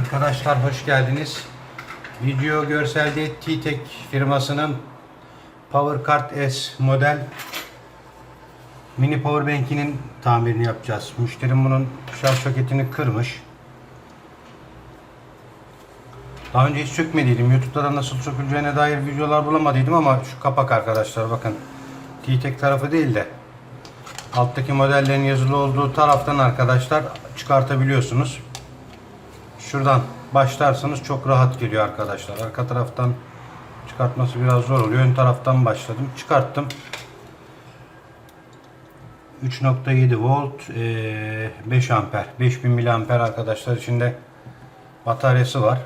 Arkadaşlar hoş geldiniz. Video görselde T-Tek firmasının PowerCard S model mini powerbank'inin tamirini yapacağız. Müşterim bunun şarj soketini kırmış. Daha önce hiç sökmediydim. YouTube'da nasıl söküleceğine dair videolar bulamadıydım ama şu kapak arkadaşlar bakın. T-Tek tarafı değil de alttaki modellerin yazılı olduğu taraftan arkadaşlar çıkartabiliyorsunuz. Şuradan başlarsanız çok rahat geliyor arkadaşlar. Arka taraftan çıkartması biraz zor oluyor. Ön taraftan başladım. Çıkarttım. 3.7 volt eee, 5 amper 5000 miliamper arkadaşlar içinde bataryası var.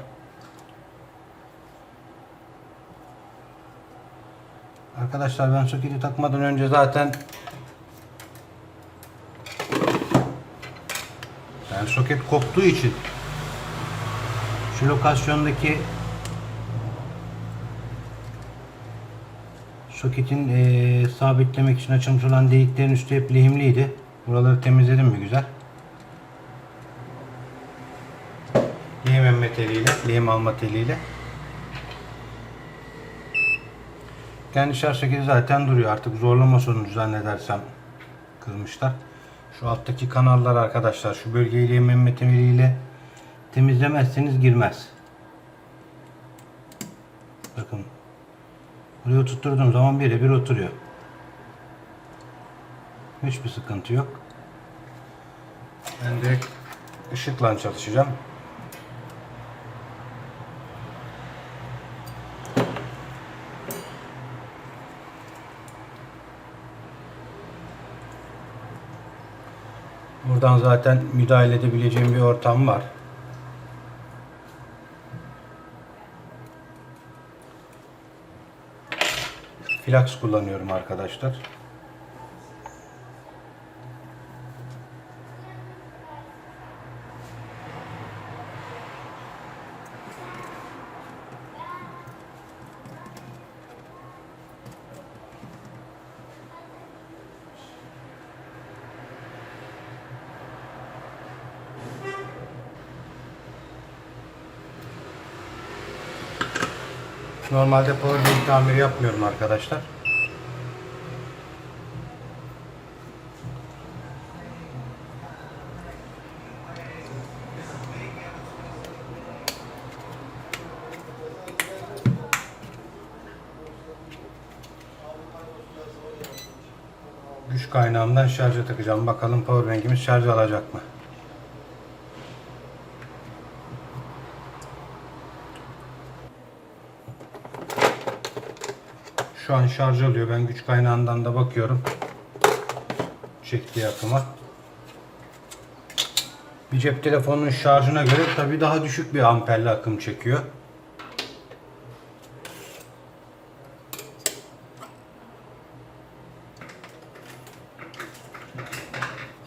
Arkadaşlar ben soketi takmadan önce zaten yani soket koptuğu için şu lokasyondaki soketin eee, sabitlemek için açılmış olan deliklerin üstü hep lehimliydi. Buraları temizledim mi güzel. Lehim emme teliyle, lehim alma teliyle. Kendi şarj soketi zaten duruyor. Artık zorlama sonucu zannedersem kırmışlar. Şu alttaki kanallar arkadaşlar şu bölgeyi lehim emme teliyle temizlemezseniz girmez. Bakın. Buraya tutturduğum zaman birebir oturuyor. Hiçbir sıkıntı yok. Ben direkt ışıkla çalışacağım. Buradan zaten müdahale edebileceğim bir ortam var. Flax kullanıyorum arkadaşlar. Normalde powerbank tamiri yapmıyorum arkadaşlar. Güç kaynağımdan şarja takacağım. Bakalım powerbank'imiz şarj alacak mı? Şu an şarj alıyor. Ben güç kaynağından da bakıyorum. Çektiği akıma. Bir cep telefonunun şarjına göre tabi daha düşük bir amperli akım çekiyor.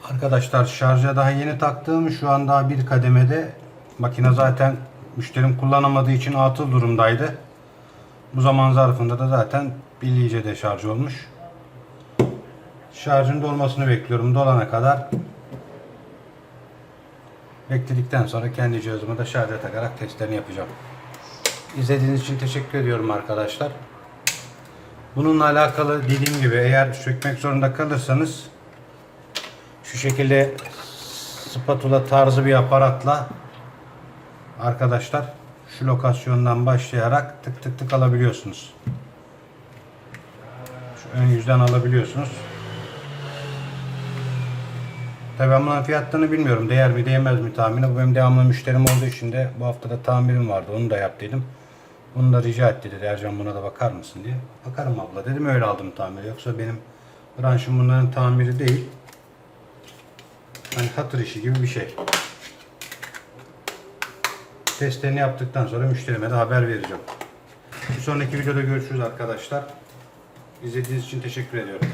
Arkadaşlar şarja daha yeni taktığım şu an daha bir kademede. Makine zaten müşterim kullanamadığı için atıl durumdaydı. Bu zaman zarfında da zaten billice de şarj olmuş. Şarjın dolmasını bekliyorum. Dolana kadar bekledikten sonra kendi cihazıma da şarja takarak testlerini yapacağım. İzlediğiniz için teşekkür ediyorum arkadaşlar. Bununla alakalı dediğim gibi eğer sökmek zorunda kalırsanız şu şekilde spatula tarzı bir aparatla arkadaşlar lokasyondan başlayarak tık tık tık alabiliyorsunuz. Şu ön yüzden alabiliyorsunuz. Tabii ben bunun fiyatlarını bilmiyorum. Değer mi değmez mi tahmini. Bu benim devamlı müşterim olduğu için de bu hafta da tamirim vardı. Onu da yap dedim. Bunu da rica etti dedi. Ercan buna da bakar mısın diye. Bakarım abla dedim. Öyle aldım tamiri. Yoksa benim branşım bunların tamiri değil. Hani hatır işi gibi bir şey. Testlerini yaptıktan sonra müşterime de haber vereceğim. Bir sonraki videoda görüşürüz arkadaşlar. İzlediğiniz için teşekkür ediyorum.